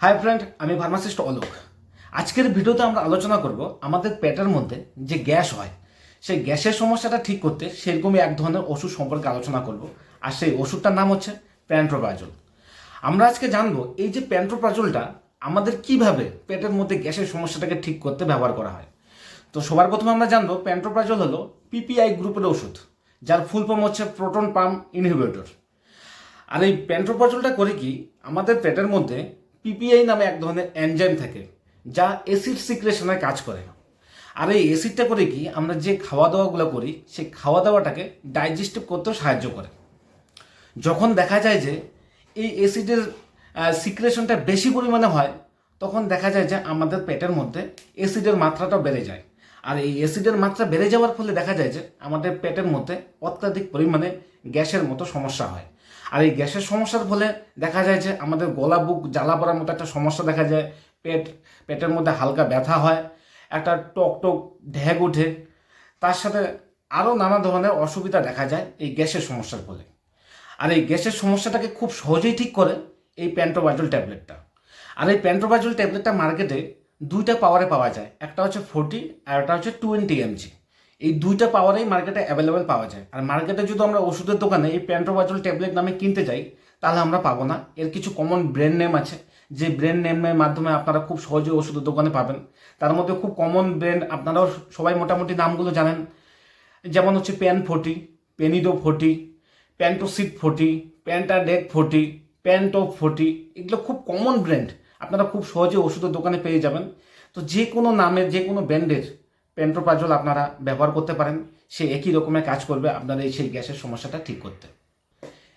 High friend আমি pharmacist Alok. আজকের ভিডিওতে আমরা আলোচনা করব আমাদের পেটের মধ্যে যে গ্যাস হয়, সেই গ্যাসের সমস্যাটা ঠিক করতে সেরকমই এক ধরনের ওষুধ সম্পর্কে আলোচনা করব, আর সেই ওষুধটার নাম হচ্ছে প্যান্ট্রোপ্রাজল আমরা আজকে জানব এই যে প্যান্ট্রোপ্রাজলটা আমাদের কীভাবে পেটের মধ্যে গ্যাসের সমস্যাটাকে ঠিক করতে ব্যবহার করা হয়। তো সবার প্রথমে আমরা জানব প্যান্ট্রোপ্রাজল হলো পিপিআই গ্রুপের ওষুধ, যার ফুল ফর্ম হচ্ছে প্রোটন পাম্প ইনহিবিটর আর এই প্যান্ট্রোপ্রাজলটা করে কি আমাদের পেটের মধ্যে পিপিআই নামে এক ধরনের এনজাইম থাকে, যা অ্যাসিড সিক্রেশনে কাজ করে। আর এই অ্যাসিডটা করে কি, আমরা যে খাওয়া দাওয়াগুলো করি, সেই খাওয়া দাওয়াটাকে ডাইজেস্টিভ করতেও সাহায্য করে। যখন দেখা যায় যে এই অ্যাসিডের সিক্রেশনটা বেশি পরিমাণে হয়, তখন দেখা যায় যে আমাদের পেটের মধ্যে অ্যাসিডের মাত্রাটা বেড়ে যায়। আর এই অ্যাসিডের মাত্রা বেড়ে যাওয়ার ফলে দেখা যায় যে আমাদের পেটের মধ্যে অত্যাধিক পরিমাণে গ্যাসের মতো সমস্যা হয়। আর এই গ্যাসের সমস্যার ফলে দেখা যায় যে আমাদের গলা বুক জ্বালা পড়ার মতো একটা সমস্যা দেখা যায়, পেট, পেটের মধ্যে হালকা ব্যথা হয়, একটা টক টক ঢেক ওঠে। তার সাথে আরও নানা ধরনের অসুবিধা দেখা যায় এই গ্যাসের সমস্যার ফলে। আর এই গ্যাসের সমস্যাটাকে খুব সহজেই ঠিক করে এই প্যান্টোবাজল ট্যাবলেটটা আর এই প্যান্টোবাজল ট্যাবলেটটা মার্কেটে দুইটা পাওয়ারে পাওয়া যায়, একটা হচ্ছে ফোরটি আর একটা হচ্ছে টোয়েন্টি এমজি এই দুইটা পাওয়ারেই মার্কেটে অ্যাভেলেবেল পাওয়া যায়। আর মার্কেটে যদি আমরা ওষুধের দোকানে এই প্যান্টোবাজল ট্যাবলেট নামে কিনতে যাই, তাহলে আমরা পাবো না। এর কিছু কমন ব্র্যান্ড নেম আছে। যে ব্র্যান্ড নেমের মাধ্যমে আপনারা খুব সহজে ওষুধের দোকানে পাবেন। তার মধ্যে খুব কমন ব্র্যান্ড আপনারাও সবাই মোটামুটি নামগুলো জানেন। যেমন হচ্ছে Pan forty Penido forty Pantocid forty Pantodac forty Panto forty এগুলো খুব কমন ব্র্যান্ড আপনারা খুব সহজে ওষুধের দোকানে পেয়ে যাবেন। তো যে কোনো নামের যে কোনো ব্র্যান্ডের প্যান্টোপ্রাজল আপনারা ব্যবহার করতে পারেন। সে একই রকমের কাজ করবে আপনার এই সেই গ্যাসের সমস্যাটা ঠিক করতে।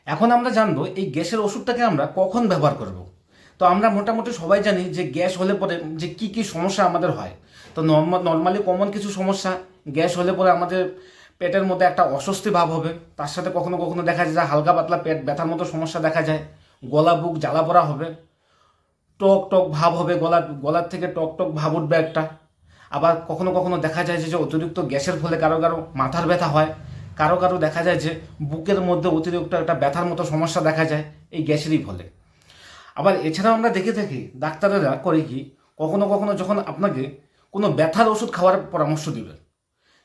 এখন আমরা জানব এই গ্যাসের ওষুধটাকে আমরা কখন ব্যবহার করব। তো আমরা মোটামুটি সবাই জানি যে গ্যাস হলে পরে যে কি কি সমস্যা আমাদের হয়। তো নর্মাল কমন কিছু সমস্যা, গ্যাস হলে পরে আমাদের পেটের মধ্যে একটা অস্বস্তি ভাব হবে। তার সাথে কখনো কখনো দেখা যায় হালকা পাতলা পেট ব্যথার মতো সমস্যা দেখা যায়। গলা, বুক জ্বালা পড়া হবে। টক টক ভাব হবে, গলার গলার থেকে টক টক ভাব উঠবে একটা। আবার কখনো কখনো দেখা যায় যে অতিরিক্ত গ্যাসের ফলে কারও কারও মাথার ব্যথা হয়। কারও কারও দেখা যায় যে, বুকের মধ্যে অতিরিক্ত একটা ব্যথার মতো সমস্যা দেখা যায় এই গ্যাসেরই ফলে। আবার এছাড়াও আমরা দেখে থাকি, ডাক্তারেরা করে কি, কখনো কখনো যখন আপনাকে কোনো ব্যথার ওষুধ খাওয়ার পরামর্শ দিবে,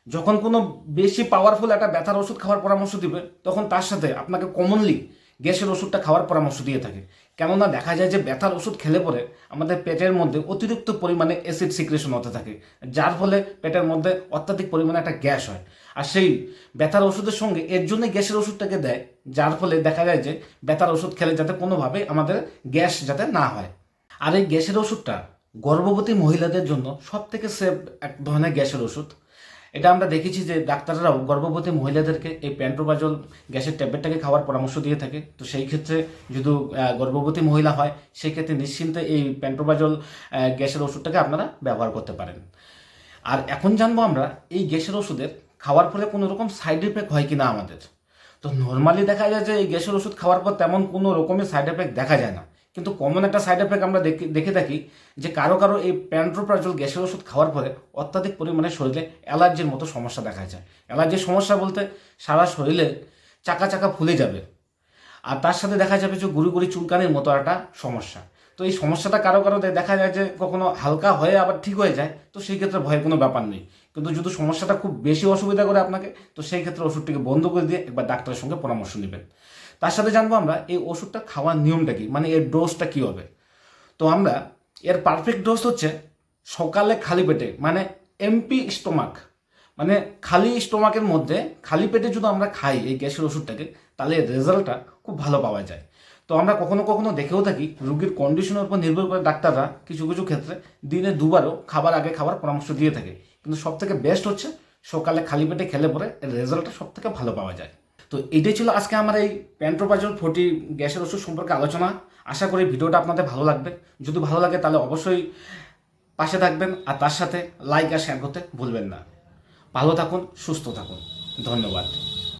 যখন কোনো বেশি পাওয়ারফুল একটা ব্যথার ওষুধ খাওয়ার পরামর্শ দিবে, তখন তার সাথে আপনাকে কমনলি গ্যাসের ওষুধটা খাওয়ার পরামর্শ দিয়ে থাকে। কেননা দেখা যায় যে ব্যথার ওষুধ খেলে পরে আমাদের পেটের মধ্যে অতিরিক্ত পরিমাণে অ্যাসিড সিক্রেশন হতে থাকে, যার ফলে পেটের মধ্যে অত্যাধিক পরিমাণে একটা গ্যাস হয়। আর সেই ব্যথার ওষুধের সঙ্গে এর জন্য গ্যাসের ওষুধটাকে দেয়, যার ফলে দেখা যায় যে ব্যথার ওষুধ খেলে যাতে কোনোভাবেই আমাদের গ্যাস যাতে না হয়। আর এই গ্যাসের ওষুধটা গর্ভবতী মহিলাদের জন্য সব থেকে সেফ এক ধরনের গ্যাসের ওষুধ। এটা আমরা দেখেছি যে ডাক্তাররাও গর্ভবতী মহিলাদেরকে এই প্যান্ট্রোবাজল গ্যাসের ট্যাবলেটটাকে খাওয়ার পরামর্শ দিয়ে থাকে। তো সেই ক্ষেত্রে যদি গর্ভবতী মহিলা হয় সেই ক্ষেত্রে নিশ্চিন্তে এই প্যান্ট্রোবাজল গ্যাসের ওষুধটাকে আপনারা ব্যবহার করতে পারেন। আর এখন জানব আমরা, এই গ্যাসের ওষুধের খাওয়ার ফলে কোনো রকম সাইড এফেক্ট হয় কি না আমাদের? তো নর্মালি দেখা যায় যে এই গ্যাসের ওষুধ খাওয়ার পর তেমন কোনো রকমের সাইড এফেক্ট দেখা যায় না। কিন্তু কমন একটা সাইড এফেক্ট আমরা দেখে থাকি যে কারও কারও এই প্যান্ট্রোপ্রাজল গ্যাসের ওষুধ খাওয়ার ফলে অত্যাধিক পরিমাণে শরীরে অ্যালার্জির মতো সমস্যা দেখা যায়। অ্যালার্জির সমস্যা বলতে সারা শরীরে চাকা চাকা ফুলে যাবে। আর তার সাথে দেখা যাবে যে গুড়ি গুড়ি চুলকানির মতো একটা সমস্যা। তো এই সমস্যাটা কারও কারও দেখা যায় যে কখনো হালকা হয়ে আবার ঠিক হয়ে যায়, তো সেই ক্ষেত্রে ভয়ের কোনো ব্যাপার নেই। কিন্তু যদি সমস্যাটা খুব বেশি অসুবিধা করে আপনাকে, তো সেই ক্ষেত্রে ওষুধটিকে বন্ধ করে দিয়ে একবার ডাক্তারের সঙ্গে পরামর্শ নেবেন। তার সাথে জানব আমরা, এই ওষুধটা খাওয়ার নিয়মটা কি? মানে এর ডোজটা কী হবে? তো আমরা, এর পারফেক্ট ডোজ হচ্ছে সকালে খালি পেটে মানে এমপি স্টোমাক মানে খালি স্টোমাকের মধ্যে খালি পেটে যদি আমরা খাই এই গ্যাসের ওষুধটাকে, তাহলে রেজাল্টটা খুব ভালো পাওয়া যায়। তো আমরা কখনো কখনো দেখেও থাকি রুগীর কন্ডিশনের উপর নির্ভর করে ডাক্তাররা কিছু কিছু ক্ষেত্রে দিনে দুবারও খাবার আগে খাবার পরামর্শ দিয়ে থাকে। কিন্তু সব থেকে বেস্ট হচ্ছে সকালে খালি পেটে খেলে পরে রেজাল্টটা সব থেকে ভালো পাওয়া যায়। তো এটাই ছিল আজকে আমার এই প্যান্ট্রোপাজল ফোর্টি গ্যাসের ওষুধ সম্পর্কে আলোচনা। আশা করি ভিডিওটা আপনাদের ভালো লাগবে। যদি ভালো লাগে তাহলে অবশ্যই পাশে থাকবেন আর তার সাথে লাইক আর শেয়ার করতে ভুলবেন না। ভালো থাকুন, সুস্থ থাকুন। ধন্যবাদ।